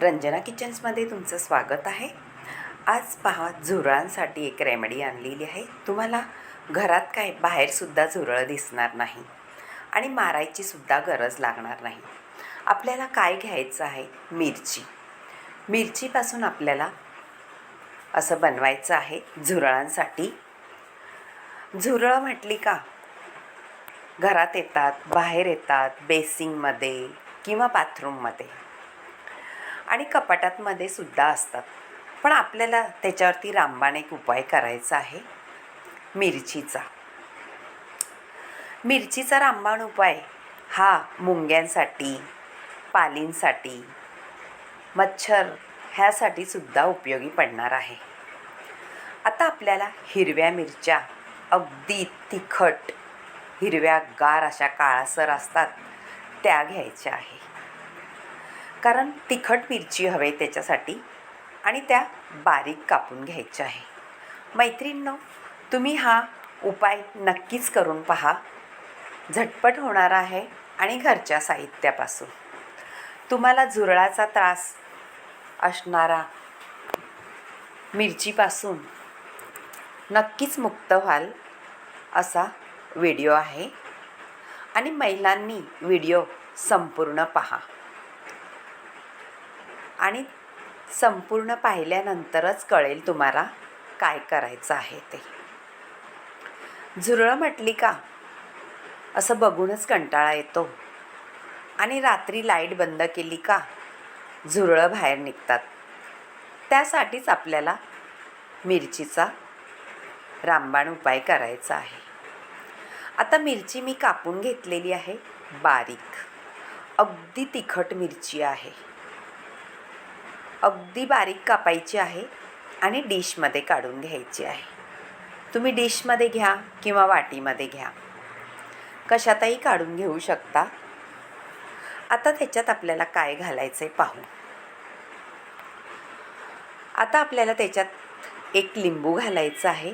रंजना किचन्समध्ये तुमचं स्वागत आहे. आज पहा झुरळांसाठी एक रेमेडी आणलेली आहे. तुम्हाला घरात काय बाहेरसुद्धा झुरळं दिसणार नाही आणि मारायची सुद्धा गरज लागणार नाही. आपल्याला काय घ्यायचं आहे? मिरची. मिरचीपासून आपल्याला असं बनवायचं आहे झुरळांसाठी. झुरळं म्हटली का? घरात येतात बाहेर येतात बेसिंगमध्ये किंवा बाथरूममध्ये आणि कपाटातमध्ये सुद्धा असतात. पण आपल्याला त्याच्यावरती रामबाण एक उपाय करायचा आहे. मिरचीचा. मिरचीचा रामबाण उपाय हा मुंग्यांसाठी पालींसाठी मच्छर ह्यासाठी सुद्धा उपयोगी पडणार आहे. आता आपल्याला हिरव्या मिरच्या अगदी तिखट हिरव्या गार अशा काळासर असतात त्या घ्यायच्या आहे. कारण तिखट मिरची हवे त्याच्यासाठी आणि त्या बारीक कापून घ्यायच्या आहे. मैत्रिणींनो तुम्ही हा उपाय नक्कीच करून पहा. झटपट होणार आहे आणि घरच्या साहित्यापासून. तुम्हाला झुरळाचा त्रास असणारा मिरचीपासून नक्कीच मुक्त व्हाल असा व्हिडिओ आहे. आणि महिलांनी व्हिडिओ संपूर्ण पहा. आणि संपूर्ण पाहिल्यानंतरच कळेल तुम्हाला काय करायचं आहे ते. झुरळं म्हटली का? असं बघूनच कंटाळा येतो. आणि रात्री लाइट बंद केली का? झुरळं बाहेर निघतात. त्यासाठीच आपल्याला मिरचीचा रामबाण उपाय करायचा आहे. आता मिरची मी कापून घेतलेली आहे. बारीक. अगदी तिखट मिरची आहे. अगदी बारीक कापायची आहे आणि डिशमध्ये काढून घ्यायची आहे. तुम्ही डिशमध्ये घ्या किंवा वाटीमध्ये घ्या. कशातही काढून घेऊ शकता. आता त्याच्यात आपल्याला काय घालायचं आहे पाहू. आता आपल्याला त्याच्यात एक लिंबू घालायचं आहे.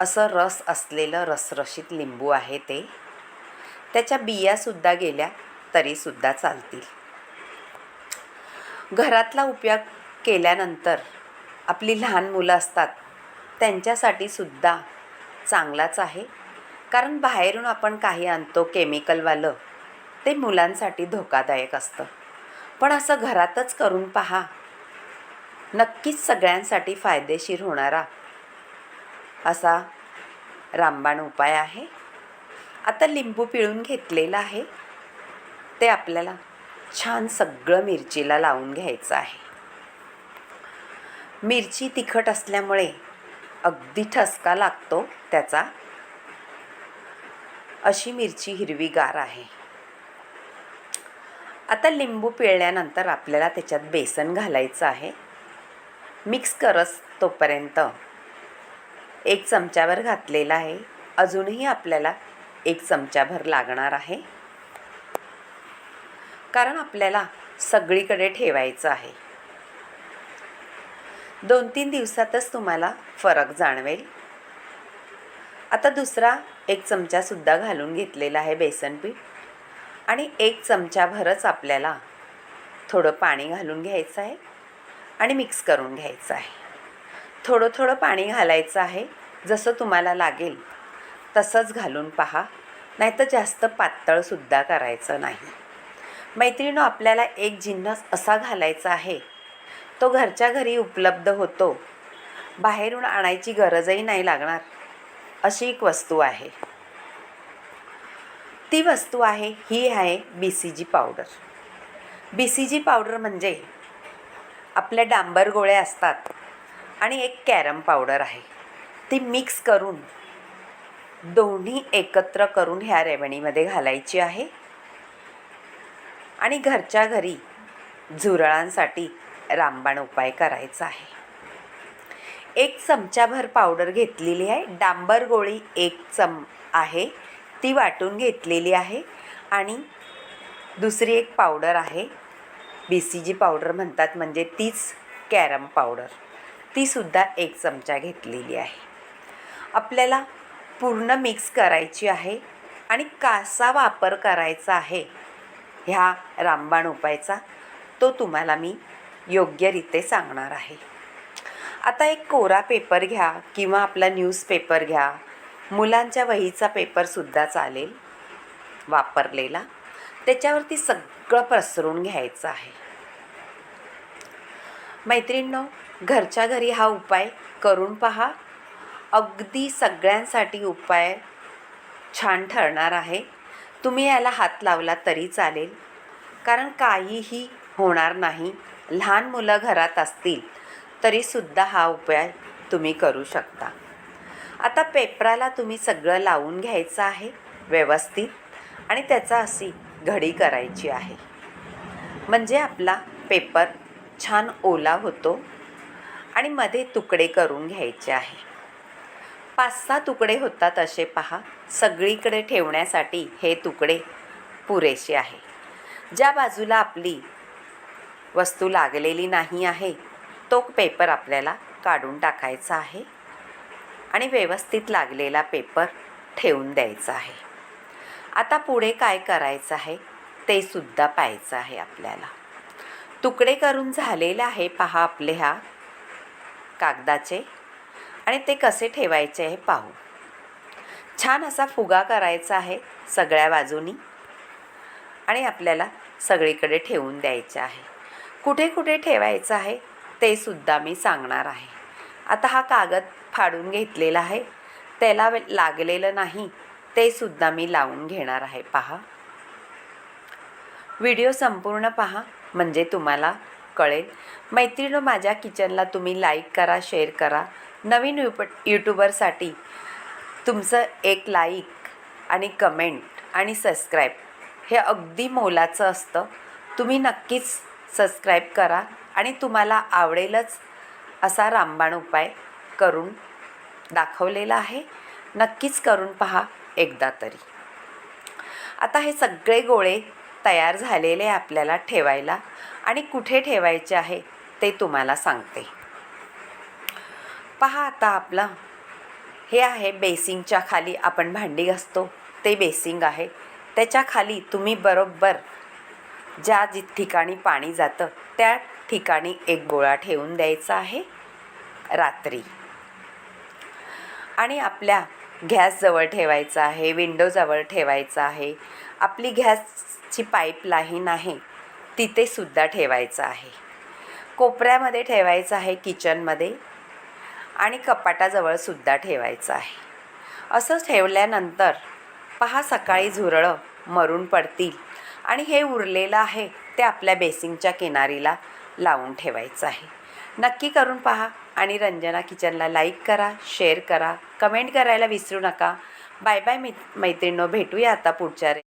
असं रस असलेलं रसरशीत लिंबू आहे ते. त्याच्या बियासुद्धा गेल्या तरीसुद्धा चालतील. घरातला उपयोग केल्यानंतर आपली लहान मुलं असतात त्यांच्यासाठी सुद्धा चांगलाच आहे. कारण बाहेरून आपण काही आणतो केमिकलवालं ते मुलांसाठी धोकादायक असतं. पण असं घरातच करून पहा. नक्कीच सगळ्यांसाठी फायदेशीर होणारा असा रामबाण उपाय आहे. आता लिंबू पिळून घेतलेलं आहे. ते आपल्याला छान सगळं मिरचीला लावून घ्यायचं आहे. मिरची तिखट असल्यामुळे अगदी ठसका लागतो त्याचा. अशी मिरची हिरवीगार आहे. आता लिंबू पिळल्यानंतर आपल्याला त्याच्यात बेसन घालायचं आहे. मिक्स करस तोपर्यंत एक चमच्यावर घातलेला आहे. अजूनही आपल्याला एक चमच्याभर लागणार आहे. कारण आपल्याला सगळीकडे ठेवायचं आहे. दोन तीन दिवसातच तुम्हाला फरक जाणवेल. आता दुसरा एक चमचासुद्धा घालून घेतलेला आहे बेसन पीठ. आणि एक चमच्याभरच आपल्याला थोडं पाणी घालून घ्यायचं आहे आणि मिक्स करून घ्यायचं आहे. थोडं थोडं पाणी घालायचं आहे. जसं तुम्हाला लागेल तसंच घालून पहा. नाहीतर जास्त पातळसुद्धा करायचं नाही. मैत्रिणो आपल्याला एक जिन्नस असा घालायचा आहे. तो घरच्या घरी उपलब्ध होतो. बाहेरून आणायची गरजही नाही लागणार. अशी एक वस्तू आहे. ती वस्तू आहे ही आहे B C G powder. B C G powder म्हणजे आपल्या डांबर गोळ्या असतात आणि एक कॅरम पावडर आहे. ती मिक्स करून दोन्ही एकत्र करून ह्या रेवणीमध्ये घालायची आहे. आणि घरच्या घरी झुरळांसाठी रामबाण उपाय करायचा आहे. एक चमचाभर पावडर घेतलेली आहे. डांबर गोळी एक चम आहे. ती वाटून घेतलेली आहे. आणि दुसरी एक पावडर आहे. बी सी जी पावडर म्हणतात. म्हणजे तीच कॅरम पावडर. तीसुद्धा एक चमचा घेतलेली आहे. आपल्याला पूर्ण मिक्स करायची आहे. आणि कासा वापर करायचा आहे. ह्या रामबाण उपायचा तो तुम्हाला मी योग्यरीते सांगणार आहे. आता एक कोरा पेपर घ्या किंवा आपला न्यूजपेपर घ्या. मुलांच्या वहीचा पेपरसुद्धा चालेल वापरलेला. त्याच्यावरती सगळं पसरून घ्यायचं आहे. मैत्रिणींनो घरच्या घरी हा उपाय करून पहा. अगदी सगळ्यांसाठी उपाय छान ठरणार आहे. तुम्ही याला हात लावला तरी चालेल. कारण काहीही होणार नाही. लहान मुलं घरात असतील तरीसुद्धा हा उपाय तुम्ही करू शकता. आता पेपराला तुम्ही सगळं लावून घ्यायचं आहे व्यवस्थित आणि त्याचा अशी घडी करायची आहे. म्हणजे आपला पेपर छान ओला होतो आणि मध्ये तुकडे करून घ्यायचे आहे. पाच सहा तुकडे होतात असे पहा. सगळीकडे ठेवण्यासाठी हे तुकडे पुरेसे आहे. ज्या बाजूला आपली वस्तू लागलेली नाही आहे तो पेपर आपल्याला काढून टाकायचा आहे आणि व्यवस्थित लागलेला पेपर ठेवून द्यायचा आहे. आता पुढे काय करायचं आहे ते सुद्धा पाहायचं आहे आपल्याला. तुकडे करून झालेले आहे पहा आपले ह्या कागदाचे. आणि ते कसे ठेवायचे हे पाहू. छान असा फुगा करायचा आहे सगळ्या बाजूनी आणि आपल्याला सगळीकडे ठेवून द्यायचे आहे. कुठे कुठे ठेवायचं आहे ते सुद्धा मी सांगणार आहे. आता हा कागद फाडून घेतलेला आहे. त्याला लागलेलं नाही ते सुद्धा मी लावून घेणार आहे. पहा. व्हिडिओ संपूर्ण पहा म्हणजे तुम्हाला कळेल. मैत्रिणी माझ्या किचनला तुम्ही लाईक करा शेअर करा. नवीन युप यूट्यूबरसाठी तुमचं एक लाईक आणि कमेंट आणि सबस्क्राईब हे अगदी मोलाचं असतं. तुम्ही नक्कीच सबस्क्राईब करा आणि तुम्हाला आवडेलच असा रामबाण उपाय करून दाखवलेला आहे. नक्कीच करून पहा एकदा तरी. आता हे सगळे गोळे तयार झालेले आपल्याला ठेवायला आणि कुठे ठेवायचे आहे ते तुम्हाला सांगते. पहा आता आपलं. हे आहे बेसिंगच्या खाली आपण भांडी घासतो. ते बेसिंग आहे. त्याच्याखाली तुम्ही बरोबर ज्या जि ठिकाणी पाणी जातं त्या ठिकाणी एक गोळा ठेवून द्यायचा आहे. रात्री. आणि आपल्या गॅसजवळ ठेवायचा आहे विंडोजवळ ठेवायचा आहे. आपली गॅसची पाईपलाईन आहे तिथे सुद्धा ठेवायचं आहे. कोपऱ्यामध्ये ठेवायचं आहे किचनमध्ये. आणि कपाटाजवळ सुद्धा ठेवायचं आहे. असं ठेवल्यानंतर पहा सकाळी झुरळं मरून पडतील आणि हे उरलेलं आहे ते आपल्या बेसिंगच्या किनारीला लावून ठेवायचं आहे. नक्की करून पहा आणि रंजना किचनला लाईक करा शेअर करा कमेंट करायला विसरू नका. बाय बाय मित मैत्रिणींनो भेटूया आता पुढच्या रे